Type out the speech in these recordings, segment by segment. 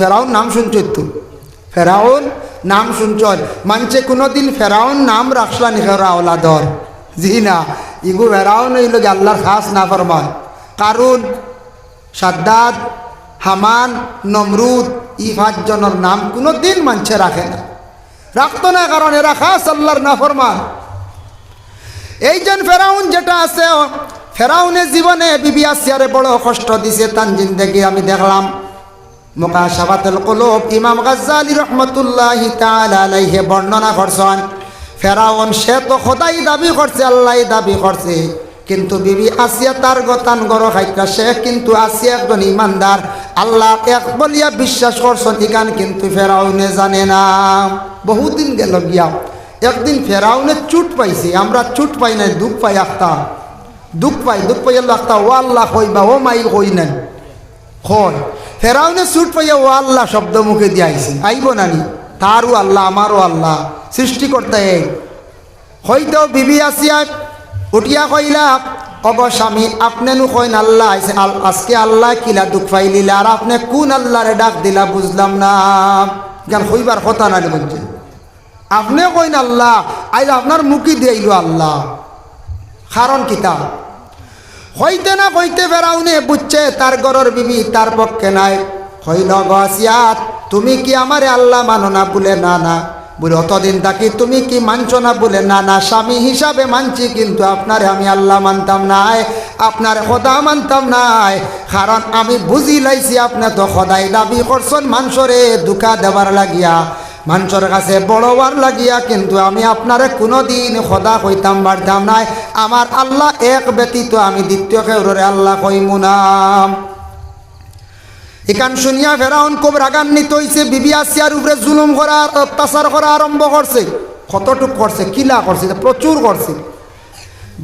ফেরাউন নাম শুনছ তো ফেরাউন নাম শুনছ? মানছে কোনোদিন ফেরাউন নাম রাখলা নি আওলাদর? জি না। ইগু ফেরাউন হইল গিয়ে আল্লাহর খাস না ফরমান কারণ সাদ্দাদ, হামান, নমরুদ ই পাঁচজনের নাম কোনো দিন মানছে রাখে না। রাখতো না কারণ এরা খাস আল্লাহর না ফরমান এই যেন ফেরাউন যেটা আছে, ফেরাউনের জীবনে বিবি আসিয়ারে বড় কষ্ট দিছে তান জিন্দগি আমি দেখলাম। মোকাশাবাতুল কলব, ইমাম গাজ্জালি রহমতুল্লাহ আলাইহে বর্ণনা করছেন, ফেরাউন সে তো খোদাই দাবি করছে আল্লাহ দাবি করছে, কিন্তু বিবি আসিয়া তার গতান গর খাইতা সে কিন্তু আসিয়া একজন ইমানদার, আল্লাহ এক বলিয়া বিশ্বাস করছেন ইকান কিন্তু ফেরাউনে জানে না। বহুদিন গেল গিয়া, একদিন ফেরাউনে চুট পাইছি, আমরা চুট পাই নাই, দুঃখ পাই আখতা, দুঃখ পাই দুঃখ পাই আল্লাহ আখতা, ও আল্লাহ কইবা ও মাই কই নাই হয় ফেরাউনে চুট পাইয়া ও আল্লাহ শব্দ মুখে দিয়ে আইছি। আইব নানি তারও আল্লাহ, আমারও আল্লাহ, সৃষ্টিকর্তা এই হয়তো বিবি আসিয়া উঠিয়া কইলা অব স্বামী, আপনি কইন আল্লাহ আল- আজকে আল্লাহ কিলা দুঃখ পাইলিলা, আর আপনি কোন আল্লাহরে ডাক দিলা বুঝলাম না। জ্ঞান কইবার কথা না বলছে আপনি কইন আল্লাহ আইজ আপনার মুখি দিয়াইল আল্লাহ। কারণ কিতা হইতে না হইতে বেড়াউনে বুঝছে তার গরর বিবি তার পক্ষে নাই। হইল গিয়াত তুমি কি আমারে আল্লাহ মানো না? বলে, না না। বলে অতদিন থাকি তুমি কি মানছো না? বলে, না না, স্বামী হিসাবে মানছি, কিন্তু আপনারে আমি আল্লাহ মানতাম নাই, আপনার খোদা মানতাম নাই। কারণ আমি বুঝি লাইছি আপনি তো খোদাই দাবি করছেন মানুষরে দুঃখা দেবার লাগিয়া। মানুষের কাছে বড়বার লাগিয়া, কিন্তু আমি আপনারে কোনোদিন সদা কইতাম বাড়তাম নাই। আমার আল্লাহ এক ব্যতীত আমি দ্বিতীয় কেউরে আল্লাহ কইমু নাম এখান শুনিয়া ফেরাউন খুব রাগান্বিত হইছে, বিবি আসিয়ার উপরে জুলুম করা, অত্যাচার করা আরম্ভ করছে। কতটুক করছে কিলা করছে প্রচুর করছে।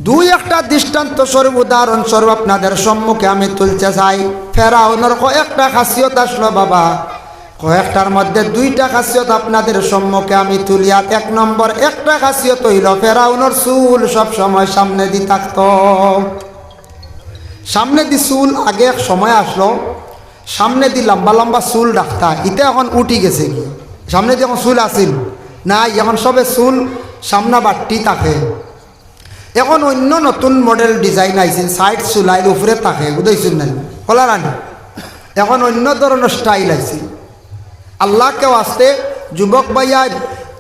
দুই একটা দৃষ্টান্ত স্বরূপ উদাহরণ স্বরূপ আপনাদের সম্মুখে আমি তুলতে চাই। ফেরাউনের কয়েকটা খাসিয়ত আসলো, বাবা। কয়েকটার মধ্যে দুইটা খাসিয়ত আপনাদের সম্মুখে আমি তুলিয়া এক নম্বর, একটা খাসিয়ত হইল ফেরাউনের চুল সব সময় সামনে দি থাকত। সামনে দি চুল আগে এক সময় আসলো, সামনে দি লম্বা লম্বা চুল রাখতা ইটা এখন উঠি গেছে সামনে দি এখন চুল আসিল না এখন সবে চুল সামনা বাট্টি থাকে। এখন অন্য নতুন মডেল ডিজাইন আইছিল সাইড চুলাইল উপরে থাকে বুঝাইছিল না কলা রানি এখন অন্য ধরনের স্টাইল আইছিল আল্লাহকে আসতে যুবক ভাইয়া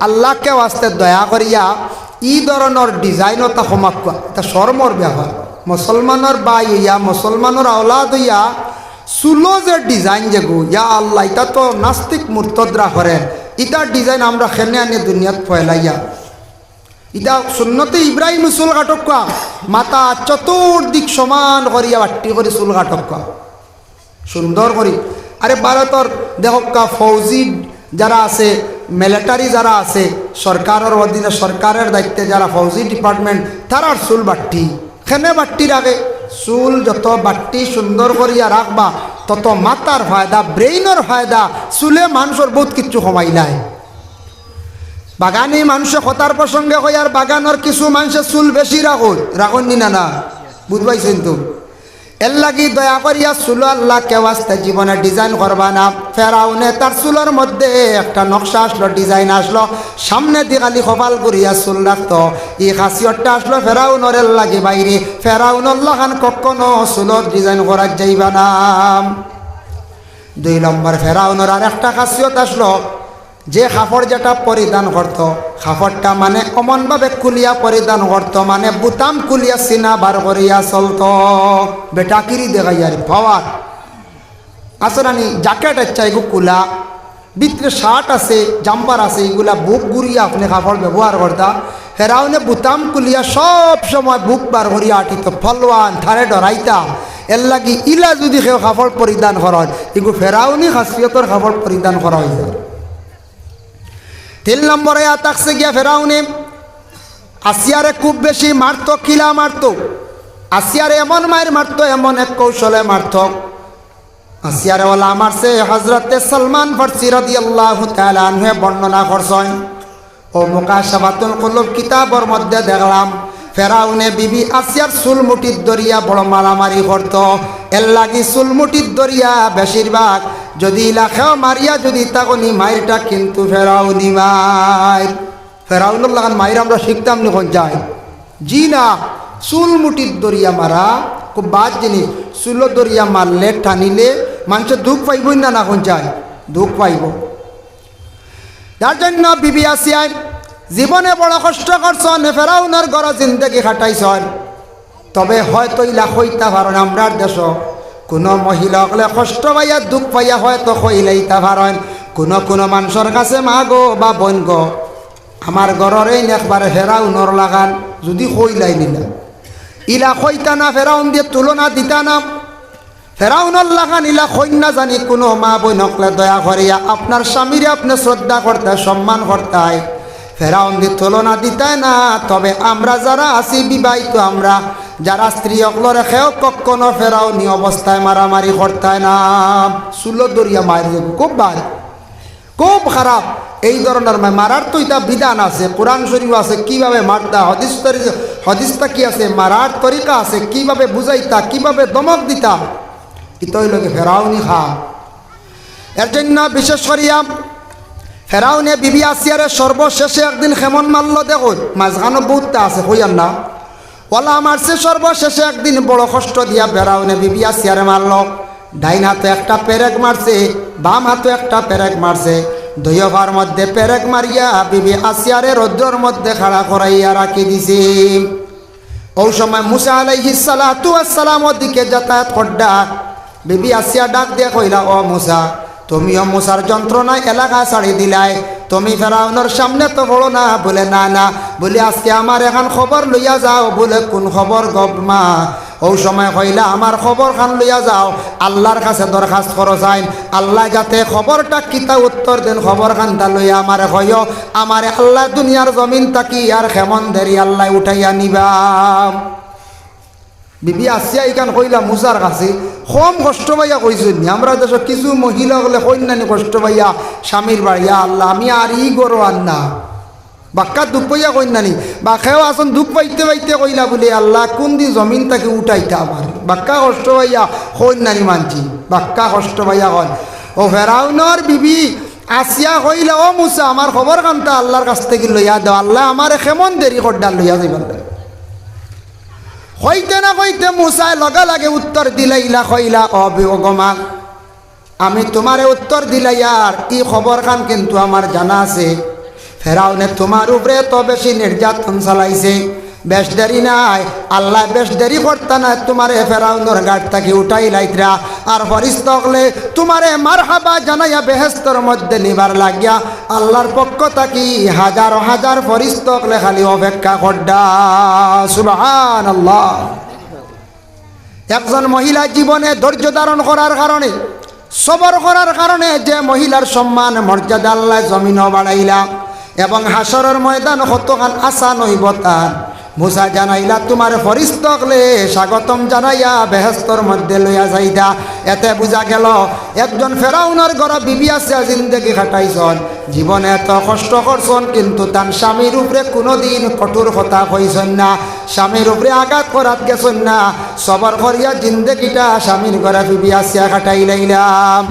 আল্লাহকে আসতে দয়া করিয়া ই ধরনের ডিজাইনও তা কোৱা এটা শর্মর ব্যাপার মুসলমানের বাই হইয়া, মুসলমানের আওলাদ হইয়া, চুলো যে ডিজাইন যে গো, ইয়া আল্লাহ, এটা তো নাস্তিক মূর্তদ্রা করেন। ইটার ডিজাইন আমরা খেনে আনি দুনিয়াত ফয়লাইয়া ইটা সুন্নতে ইব্রাহিম চুল কাটকা মাথা চতুর্দিক সমান করিয়া বাট্টি করে চুল কাটকা সুন্দর করি। আরে ভারতর দেখকা ফৌজি যারা আছে মিলিটারি যারা আছে, সরকারের অধীনে, সরকারের দায়িত্বে যারা ফৌজি ডিপার্টমেন্ট তারার চুল বাট্টি। খেনে বাট্টি রাখে চুল যত বাট্টি সুন্দর করিয়া রাখবা, তত মাতার ফায়দা ব্রেইনের ফায়দা, চুলে মানুষের বহুত কিচ্ছু কমাই নাই বাগানে মানুষে কথার প্রসঙ্গে কই আর বাগানের কিছু মানুষের চুল বেশি রাখুন রাখুন নি, না না বুঝবাইছেন তো? এর লাগি দয়া করিয়া চুল আল্লাহ কেউ আসতে জীবনে ডিজাইন করবা না। ফেরাউনে তার চুলের মধ্যে একটা নকশা আসলো, ডিজাইন আসলো। সামনে দিয়ে খালি কপাল করিয়া চুল রাখতো। এই খাসিয়তটা আসলো ফেরাউনের লাগি বাইরে। ফেরাউনল্লাহ খান কখনো চুলত ডিজাইন করার যাইবা না। দুই নম্বর, ফেরাউনের আর একটা খাসিয়ত আসলো, যে কাপড় যেটা পরিধান করত। কাপড়টা মানে অমনভাবে কুলিয়া পরিধান করত মানে বুতাম কুলিয়া সিনা বার করিয়া চলত। বেটাকিরি দেখাই আর পাওয়ার আসরানি জ্যাকেট এগু কুলা, ভিতরে শার্ট আছে জাম্পার আছে, এগুলা বুক গুড়িয়া আপনি কাপড় ব্যবহার করতা। হেরাউনে বুতাম কুলিয়া সব সময় বুক বার করিয়া আটিত ফলওয়ান থারে ডরাইতা এর লাগি ইলা যদি কেউ কাপড় পরিধান করেন, এগু ফেরাউনি খাসিয়তর কাপড় পরিধান করা হয়েছে তিন নম্বরে থাকছে গিয়া ফেরাউনি আসিয়ারে খুব বেশি মারত, কিলা মারত? আসিয়ারে এমন মায়ের মারত, এমন এক কৌশলে মারত। আসিয়ারে ওলা মারছে হজরতে সলমান ফার্সি রদি আল্লাহ তালুয়ে বর্ণনা করছেন, ও মুকাশাবাতুল কুলুব, কিতাবর মধ্যে দেখলাম ফেরাউনে বিবি আসিয়ার চুলমুটির দরিয়া বড় মারামারি করত। এর লাগি চুলমুটির দরিয়া বেশিরভাগ যদি ইলাকাও মারিয়া, যদি তাকনি মায়েরটা কিন্তু ফেরাও নি মায়ের ফেরাউনের লাগান মায়ের আমরা শিখতাম নি কোন যায়? জি না চুল মুটির দরিয়া মারা খুব বাদ জিনিস। চুল দরিয়া মারলে, টানিলে মানুষের দুঃখ পাইবই না না কোন যায় দুঃখ পাইব। যার জন্য বিবি আসিয়ায় জীবনে বড় কষ্ট করছন ফেরাউনের গড় জিন্দগি খাটাইছন। তবে হয়তো ইলা হইতা পারেন আমরার দেশ। কোনো মহিলা হলে কষ্ট পাইয়া, দুঃখ পাইয়া হয়তো হইলেইতা পারেন কোনো কোনো মানুষের কাছে মা গো বা বোন গো। আমার ঘরের এই একবারে ফেরাউনর লাগান যদি হইলাই নিলা ইলা হইতা না ফেরাউন দিয়ে তুলনা দিতা না। ফেরাউনর লাগান ইলা কন্যা জানি কোনো মা বই নকলে দয়া করিয়া আপনার স্বামীরে আপনি শ্রদ্ধা করতে, সম্মান করতে ফেরাউন দিয়ে তুলনা দিতায় না, তবে আমরা যারা আছি, বিবাহিত আমরা, যারা স্ত্রী অকলরে খেয়েও কখনো ফেরাউনি অবস্থায় মারামারি করতায় না। সুলো দরিয়া মারি খুব ভালো খুব খারাপ। এই ধরনের মারার তো এটা বিধান আছে, কোরআন শরীফ আছে, কীভাবে মারতা, হদিস হদিসটা কি আছে, মারার তরিকা আছে, কীভাবে বুঝাইতা, কীভাবে দমক দিতা। ইতই লোকে ফেরাউনি খা। এর জন্য বিশেষ করিয়া ফেরাউনে বিবি আসিয়ারে সর্বশেষে একদিন খেমন মারল দেখুন মাঝখানো বহুতটা আছে হইয়ার না। ওলা মারছে সর্বশেষে একদিন বড় কষ্ট দিয়া ফেরাউনে বিবি আসিয়ারে মারল। ডাইন হাতে একটা পেরেক মারছে, বাম হাতে একটা পেরেক মারছে। দুইবার মধ্যে পেরেক মারিয়া বিবি আসিয়ারে রৌদ্রর মধ্যে খাড়া করাইয়া রাখি দিছে। ওই সময় মুসা আলাইহি সালাতু আসসালামর দিকে যাতায়াত করডা বিবি আসিয়া ডাক দিয়ে কইলা ও মুসা তুমিও মুসার যন্ত্রণায় এলাকা ছাড়ি দিলাই। তুমি ফেরাউনের সামনে তো বলো না, বলে, না না, বলে, আজকে আমার এখন খবর লইয়া যাও, বলে, কোন খবর গমা ওই সময় কইলা আমার খবর খান লইয়া যাও, আল্লাহর কাছে দরখাস্ত করো যাই আল্লাহ যাতে খবরটা কিতা উত্তর দেন, খবর খানটা লইয়া আমার কইও, আমার আল্লাহ দুনিয়ার জমিন তাকি, আর খেমন দেরি আল্লাহ উঠাইয়া নিবা? বিবি আসিয়া ইকান কইলা মুসার কাছে, কম কষ্ট পাইয়া কইছেন আমরা দেশ কিছু মহিলা হলে কন্যানি কষ্ট পাইয়া স্বামীর বাড়িয়া আল্লাহ, আমি আর ই গরো আর না। বাক্কা দুঃখ পাইয়া কন্যানি বা খেও আসন দুঃখ পাইতে পাইতে কইলা বলে, আল্লাহ, কোন দিন জমিন তাকে উঠাইতে আমার? বাক্কা কষ্ট পাইয়া কন্যানি মানছি। বাক্কা কষ্ট পাইয়া কন, ও ফেরাউনর বিবি, আসিয়া কইলা, ও মুসা, আমার খবর কান্তা আল্লাহর কাছ থেকে লইয়া দাও। আল্লাহ আমার কেমন দেরি করডাল লইয়া যাইবার হইতে না হইতে মুসায় লগা লাগে উত্তর দিলে, ইলা কইলা অবিগমা আমি তোমারে উত্তর দিলাই, আর কি খবর খান কিন্তু আমার জানা আছে। ফেরাউনে তোমার উপরে তো বেশি নির্যাতন চালাইছে। বেশ দেরি নাই, আল্লাহ বেশ দেরি করতা না তোমারে ফেরাউনের গাড় থাকি উঠাই লাইতরা। আর ফরিস্ত হলে তোমারে মার হাবা জানাইয়া বেহেস্তর মধ্যে নিবার লাগিয়া আল্লাহর পক্ষ থাকি হাজার হাজার ফরিস্ত হলে খালি অপেক্ষা করডা। সুবাহান আল্লাহ একজন মহিলা জীবনে ধৈর্য ধারণ করার কারণে, সবর করার কারণে যে মহিলার সম্মান, মর্যাদা আল্লাহ জমিন বাড়াইলা এবং হাসরের ময়দান কতখান আশা নইব মুসা জানাইলা, তোমার ফরিস্তকলে স্বাগতম জানাইয়া বেহেস্তর মধ্যে লইয়া যাইদা। এতে বুঝা গেল, একজন ফেরাউনের ঘরে বিবি আছে, জিন্দগি খাটাইছন। জীবনে এত কষ্ট করছন, কিন্তু তার স্বামীর উপরে কোনোদিন কঠোর কথা কইছেন না। স্বামীর উপরে আঘাত করাত গেছেন না। সবার করিয়া জিন্দগিটা স্বামীর ঘরে বিবি আসিয়া কাটাই লাইলাম।